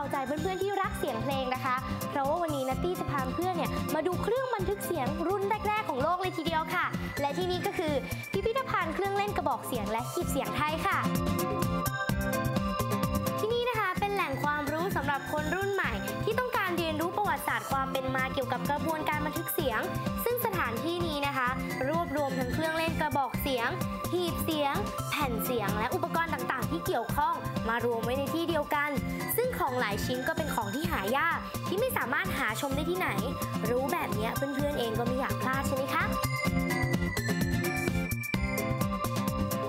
เอาใจเพื่อนๆที่รักเสียงเพลงนะคะ เพราะว่าวันนี้นัตตี้จะพาเพื่อนเนี่ยมาดูเครื่องบันทึกเสียงรุ่นแรก ๆ ของโลกเลยทีเดียวค่ะ และที่นี่ก็คือพิพิธภัณฑ์เครื่องเล่นกระบอกเสียงและหีบเสียงไทยค่ะที่นี่นะคะเป็นแหล่งความรู้สำหรับคนรุ่นใหม่ที่ต้องการเรียนรู้ประวัติศาสตร์ความเป็นมาเกี่ยวกับกระบวนการบันทึกเสียง ซึ่งสถานที่นี้นะคะ รวบรวมทั้งเครื่องเล่นกระบอกเสียง หีบเสียง แผ่นเสียง และอุปกรณ์ เกี่ยวข้องมารวมไว้ในที่เดียวกัน ซึ่งของหลายชิ้นก็เป็นของที่หายาก ที่ไม่สามารถหาชมได้ที่ไหน รู้แบบนี้เพื่อนๆเองก็ไม่อยากพลาดใช่ไหมคะ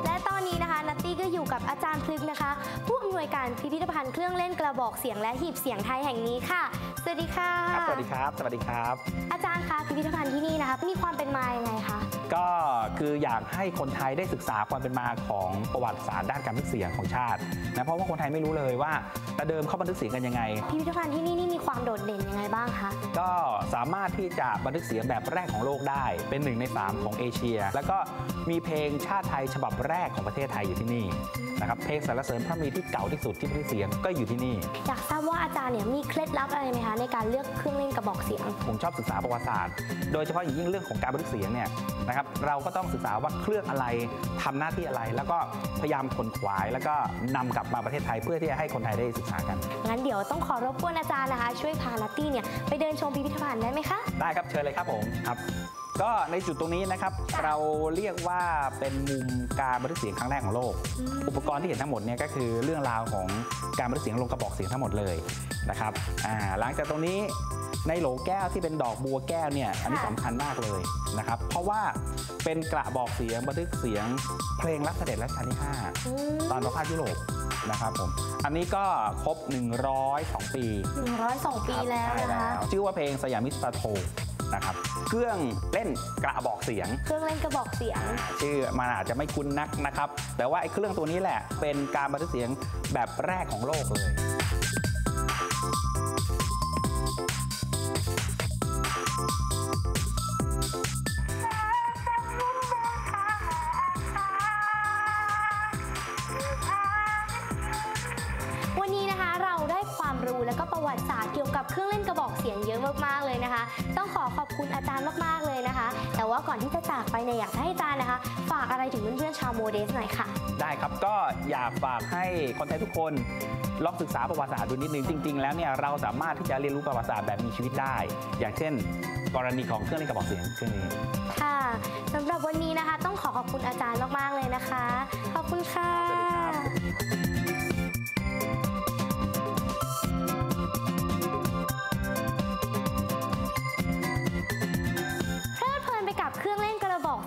และตอนนี้นะคะนัตตี้ก็อยู่กับอาจารย์พลึกนะคะผำนวยการพิพิธภัณฑ์เครื่องเล่นกระบอกเสียงและหีบเสียงไทยแห่งนี้ค่ะ สวัสดีค่ะ ครับ สวัสดีครับ สวัสดีครับ อาจารย์คะพิพิธภัณฑ์ที่นี่นะคะมีความเป็นมายังไงคะ ก็คืออยากให้คนไทยได้ศึกษาความเป็นมาของประวัติศาสตร์ด้านการบันทึกเสียงของชาตินะเพราะว่าคนไทยไม่รู้เลยว่าแต่เดิมเขาบันทึกเสียงกันยังไง พิพิธภัณฑ์ที่นี่นี่มีความโดดเด่นยังไงบ้างคะ ก็สามารถที่จะบันทึกเสียงแบบแรกของโลกได้ เป็นหนึ่งใน 3 ของเอเชีย แล้วก็มีเพลงชาติไทยฉบับแรกของประเทศไทยอยู่ที่นี่นะครับเพลงสรรเสริญพระมีที่เก่าที่สุดที่บันทึกเสียงก็อยู่ที่นี่ อยากทราบว่าอาจารย์เนี่ยมีเคล็ดลับอะไรไหมคะในการเลือกเครื่องเล่นกระบอกเสียง ผมชอบศึกษาประวัติศาสตร์ โดยเฉพาะอย่างยิ่งเรื่องของการบันทึกเสียงเนี่ยนะครับเราก็ต้องศึกษาว่าเครื่องอะไรทำหน้าที่อะไร แล้วก็พยายามขนขวาย แล้วก็นำกลับมาประเทศไทยเพื่อที่จะให้คนไทยได้ศึกษากัน งั้นเดี๋ยวต้องขอรบกวนอาจารย์นะคะ ช่วยพานัตตี้เนี่ยไปเดินชมพิพิธภัณฑ์ได้ไหมคะ ได้ครับเชิญเลยครับผมครับ ก็ในจุดตรงนี้นะครับ เราเรียกว่าเป็นมุมการบันทึกเสียงครั้งแรกของโลก อุปกรณ์ที่เห็นทั้งหมดเนี่ยก็คือเรื่องราวของการบันทึกเสียงลงกระบอกเสียงทั้งหมดเลยนะครับอ่าหลังจากตรงนี้ในโหลแก้วที่เป็นดอกบัวแก้วเนี่ยอันนี้ค่ะสำคัญมากเลยนะครับ เพราะว่าเป็นกระบอกเสียงบันทึกเสียงเพลงรักเสด็จรัชกาลที่อืม5ตอนประพาสยุโรป นะครับผม อันนี้ก็ครบ 102 ปีหนึ่งร้อยสองปีแล้วใช่นะคะชื่อว่าเพลงสยามิสปาโทนะครับ เครื่องเล่นกระบอกเสียง เครื่องเล่นกระบอกเสียง ชื่อมันอาจจะไม่คุ้นนักนะครับ แต่ว่าไอ้เครื่องตัวนี้แหละ เป็นการบันทึกเสียงแบบแรกของโลกเลย เราได้ความรู้และก็ประวัติศาสตร์เกี่ยวกับเครื่องเล่นกระบอกเสียงเยอะมากๆเลยนะคะ ต้องขอขอบคุณอาจารย์มากๆเลยนะคะ แต่ว่าก่อนที่จะจากไปเนี่ยอยากให้อาจารย์นะคะ ฝากอะไรถึงเพื่อนๆชาวโมเดสหน่อยค่ะ ได้ครับก็อยากฝากให้คนไทยทุกคนลองศึกษาประวัติศาสตร์ดูนิดนึงจริง ๆ แล้วเนี่ยเราสามารถที่จะเรียนรู้ประวัติศาสตร์แบบมีชีวิตได้ อย่างเช่น กรณีของเครื่องเล่นกระบอกเสียงเครื่องนี้ค่ะสำหรับวันนี้นะคะ ต้องขอขอบคุณอาจารย์มากๆเลยนะคะ ขอบคุณค่ะ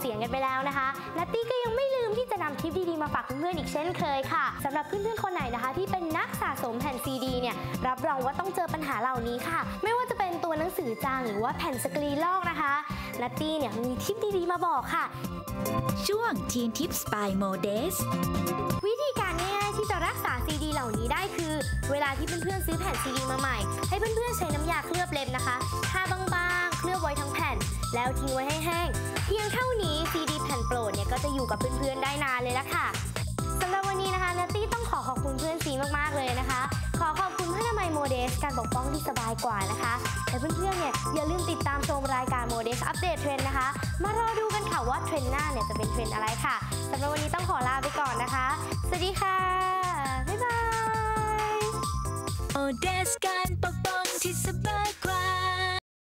สียงกันไปแล้วนะคะนัตตี้ก็ยังไม่ลืมที่จะนำคลิปดีๆมาฝากเพื่อนๆอีกเช่นเคยค่ะสำหรับเพื่อนๆคนไหนนะคะ ที่เป็นนักสะสมแผ่นซีดีเนี่ยรับรองว่าต้องเจอปัญหาเหล่านี้ค่ะ ไม่ว่าจะเป็นตัวหนังสือจางหรือว่าแผ่นสกรีนลอกนะคะนัตตี้เนี่ยมีทิปดีๆมาบอกค่ะ ช่วง Teen Tips by Modes วิธีการง่ายๆที่จะรักษาซีดีเหล่านี้ได้คือ เวลาที่เพื่อนๆซื้อแผ่นซีดีมาใหม่ ให้เพื่อนๆใช้น้ำยาเคลือบเล็บนะคะทาบางๆ เคลือบไว้ทั้งแผ่น แล้วทิ้งไว้ให้แห้งู่กับเพื่อนๆได้นานเลยละค่ะสำหรับวันนี้นะคะนัตตี้ต้องขอขอบคุณเพื่อนซีมากๆเลยนะคะ ขอขอบคุณพระนามัยโมเดสการปกป้องที่สบายกว่านะคะและเพื่อนๆเนี่ยอย่าลืมติดตามชมรายการโมเดสอัปเดตเทรนนะคะ มารอดูกันค่ะว่าเทรนหน้าเนี่ยจะเป็นเทรนอะไรค่ะสำหรับวันนี้ต้องขอลาไปก่อนนะคะ สวัสดีค่ะบ๊ายบาย Modes กัน